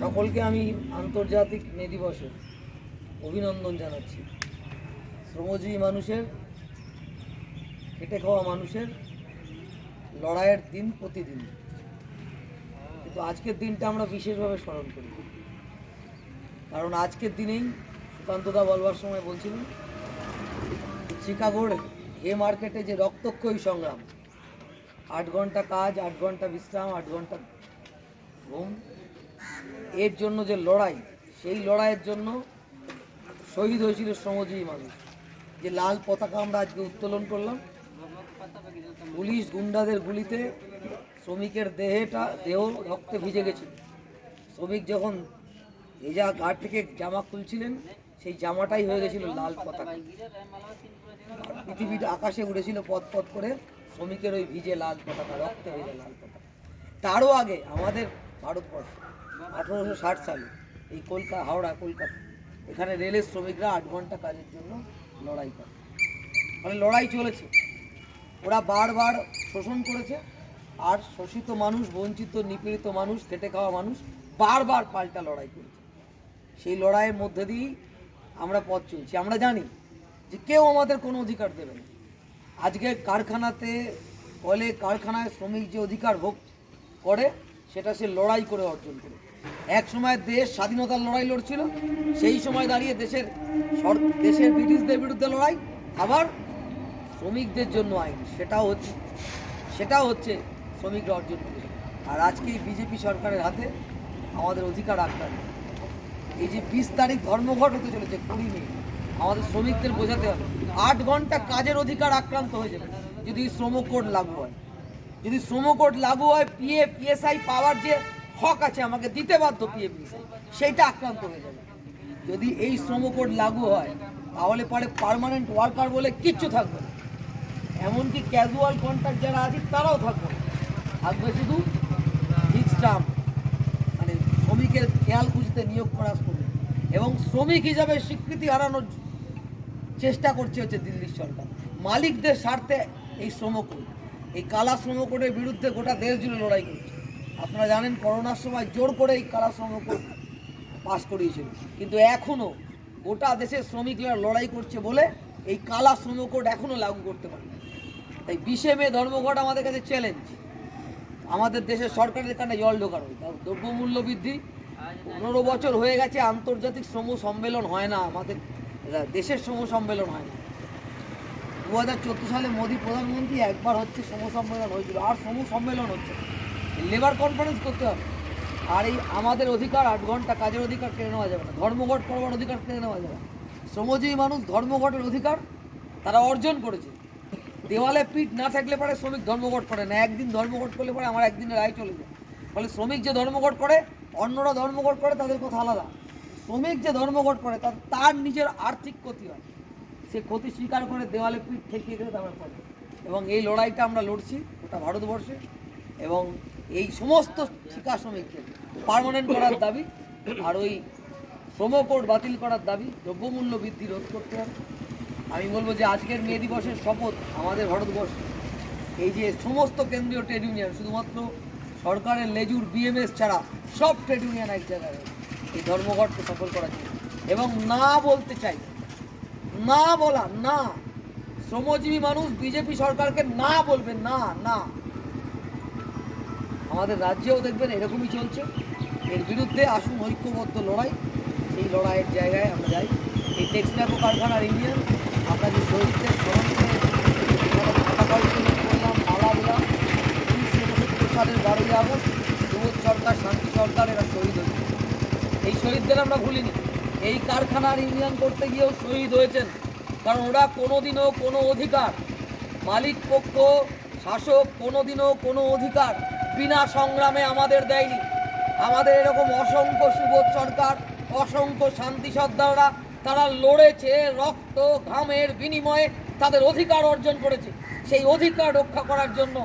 সকলকে আমি আন্তর্জাতিক মে দিবসে অভিনন্দন জানাচ্ছি। শ্রমজীবী মানুষের, খেটে খাওয়া মানুষের লড়াইয়ের দিন প্রতিদিন। কিন্তু আজকের দিনটা আমরা বিশেষভাবে স্মরণ করি। কারণ আজকের দিনেই সুকান্তদা বলবার সময় বলছিলেন, শিকাগোর হে মার্কেটে যে রক্তক্ষয়ী সংগ্রাম, আট ঘণ্টা কাজ, আট ঘণ্টা বিশ্রাম, আট ঘণ্টা ঘুম এর জন্য যে লড়াই, সেই লড়াইয়ের জন্য শহীদ হয়েছিল শ্রমজীবী মানুষ। যে লাল পতাকা আমরা আজকে উত্তোলন করলাম, পুলিশ গুন্ডাদের গুলিতে শ্রমিকের দেহেটা, দেহ, রক্তে ভিজে গেছিল। শ্রমিক যখন ভেজা গাড় থেকে জামা খুলছিলেন, সেই জামাটাই হয়ে গেছিল লাল পতাকা। আর পৃথিবীতে আকাশে উড়েছিল পথ পথ করে, শ্রমিকের ওই ভিজে লাল পতাকা, রক্তে ভিজে লাল পতাকা। তারও আগে আমাদের ভারতবর্ষ, আঠেরোশো ষাট সালে এই কলকাতা হাওড়া, কলকাতা, এখানে রেলের শ্রমিকরা আট ঘণ্টা কাজের জন্য লড়াই করে। মানে লড়াই চলেছে। ওরা বারবার শোষণ করেছে। আর শোষিত মানুষ, বঞ্চিত, নিপীড়িত মানুষ, খেটে খাওয়া মানুষ বারবার পাল্টা লড়াই করেছে। সেই লড়াইয়ের মধ্যে দিয়েই আমরা পথ চলছি। আমরা জানি যে কেউ আমাদের কোনো অধিকার দেবে না। আজকে কারখানাতে কলে কারখানায় শ্রমিক যে অধিকার ভোগ করে সেটা সে লড়াই করে অর্জন করে। এক সময় দেশ স্বাধীনতার লড়াই লড়ছিল, সেই সময় দাঁড়িয়ে দেশের দেশের ব্রিটিশদের বিরুদ্ধে লড়াই, আবার শ্রমিকদের জন্য আইন, সেটাও হচ্ছে সেটাও হচ্ছে শ্রমিকরা অর্জন করে আর আজকে বিজেপি সরকারের হাতে আমাদের অধিকার আক্রান্ত এই যে বিশ তারিখ ধর্মঘট হতে চলেছে কুড়ি মে, আমাদের শ্রমিকদের বোঝাতে হবে, আট ঘণ্টা কাজের অধিকার আক্রান্ত হয়ে যাবে, যদি শ্রম কোড লাগু হয়। যদি শ্রম কোড লাগু হয় পিএ পিএসআই পাওয়ার যে হক আছে, আমাকে দিতে বাধ্য পিএ পিএসআই সেইটা আক্রান্ত হয়ে যাবে। যদি এই শ্রম কোড লাগু হয়, তাহলে পরে পার্মানেন্ট ওয়ার্কার বলে কিচ্ছু থাকবে না। এমনকি ক্যাজুয়াল কন্ট্রাক্ট যারা আছে, তারাও থাকবে। থাকবে শুধু ফিক্স মানে শ্রমিকের খেয়াল খুঁজতে নিয়োগ করা শ্রমিক। এবং শ্রমিক হিসাবে স্বীকৃতি হারানোর চেষ্টা করছে হচ্ছে দিল্লির সরকার। মালিকদের স্বার্থে এই শ্রমকোড এই কালা শ্রমকোডের বিরুদ্ধে গোটা দেশ জুড়ে লড়াই করছে। আপনারা জানেন, করোনার সময় জোর করে এই কালা শ্রমকোড পাস করিয়েছিল। কিন্তু এখনও গোটা দেশের শ্রমিকরা লড়াই করছে বলে এই কালা শ্রমকোড এখনও লাগু করতে পারে তাই বিশে মে ধর্মঘট আমাদের কাছে চ্যালেঞ্জ আমাদের দেশের সরকারের কানে জল ঢোকানো দ্রব্যমূল্য বৃদ্ধি। পনেরো বছর হয়ে গেছে, আন্তর্জাতিক শ্রম সম্মেলন হয় না, আমাদের দেশের শ্রম সম্মেলন হয় না। দু হাজার চোদ্দ সালে মোদী প্রধানমন্ত্রী একবার হচ্ছে শ্রম সম্মেলন হয়েছিল। আর শ্রম সম্মেলন হচ্ছে লেবার কনফারেন্স করতে হবে। আর এই আমাদের অধিকার আট ঘণ্টা কাজের অধিকার কেড়ে নেওয়া যাবে না। ধর্মঘট করবার অধিকার কেড়ে নেওয়া যাবে শ্রমজীবী মানুষ ধর্মঘটের অধিকার তারা অর্জন করেছে। দেওয়ালে পিঠ না থাকলে পরে শ্রমিক ধর্মঘট করে না। একদিন ধর্মঘট করলে পরে আমার একদিনের রায় চলে যায়। ফলে শ্রমিক যে ধর্মঘট করে, অন্যরা ধর্মঘট করে, তাদের কথা আলাদা। শ্রমিক যে ধর্মঘট করে তার নিজের আর্থিক ক্ষতি হয়। সে ক্ষতি স্বীকার করে দেওয়ালে পিঠ ঠেকিয়ে গেলে তারপরে করে এবং এই লড়াইটা আমরা লড়ছি গোটা ভারতবর্ষে। এবং এই সমস্ত ঠিকা শ্রমিককে পার্মানেন্ট করার দাবি আর ওই শ্রম কোড বাতিল করার দাবি, দ্রব্যমূল্য বৃদ্ধি রোধ করতে হবে। আমি বলব যে আজকের মে দিবসের শপথ আমাদের ভারতবর্ষে। এই যে সমস্ত কেন্দ্রীয় ট্রেড ইউনিয়ন শুধুমাত্র সরকারের লেজুর বিএমএস ছাড়া সব ট্রেড ইউনিয়ন এক জায়গায় এই ধর্মঘটকে সফল করার জন্য। এবং না বলতে চাই না বলা না। শ্রমজীবী মানুষ বিজেপি সরকারকে না বলবেন না না। আমাদের রাজ্যেও দেখবেন এরকমই চলছে। এর বিরুদ্ধে আসুন ঐক্যবদ্ধ লড়াই। সেই লড়াইয়ের জায়গায় আমরা যাই। এই টেক্সটাইল কারখানার আমরা যে শহীদদের স্মরণ বারোই আগস্ট সরকার, শান্তি সরকার এরা শহীদ হয়েছে। এই শহীদদের আমরা ভুলিনি। এই কারখানার ইউনিয়ন করতে গিয়েও শহীদ হয়েছেন। কারণ ওরা কোনোদিনও কোনো অধিকার, মালিক পক্ষ, শাসক কোনোদিনও কোনো অধিকার বিনা সংগ্রামে আমাদের দেয়নি। আমাদের এরকম অসংখ্য সুবোধ সরকার, অসংখ্য শান্তি সর্দাররা, তারা লড়েছে রক্ত, ঘামের বিনিময়ে তাদের অধিকার অর্জন করেছে। সেই অধিকার রক্ষা করার জন্য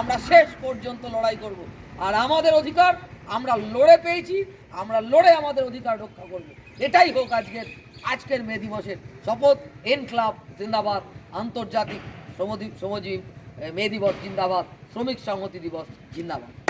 আমরা শেষ পর্যন্ত লড়াই করব। আর আমাদের অধিকার আমরা লড়ে পেয়েছি, আমরা লড়ে আমাদের অধিকার রক্ষা করব এটাই হোক আজকের আজকের মে দিবসের শপথ এন ক্লাব জিন্দাবাদ, আন্তর্জাতিক শ্রমজীব শ্রমজীব মে দিবস জিন্দাবাদ, শ্রমিক সংহতি দিবস জিন্দাবাদ.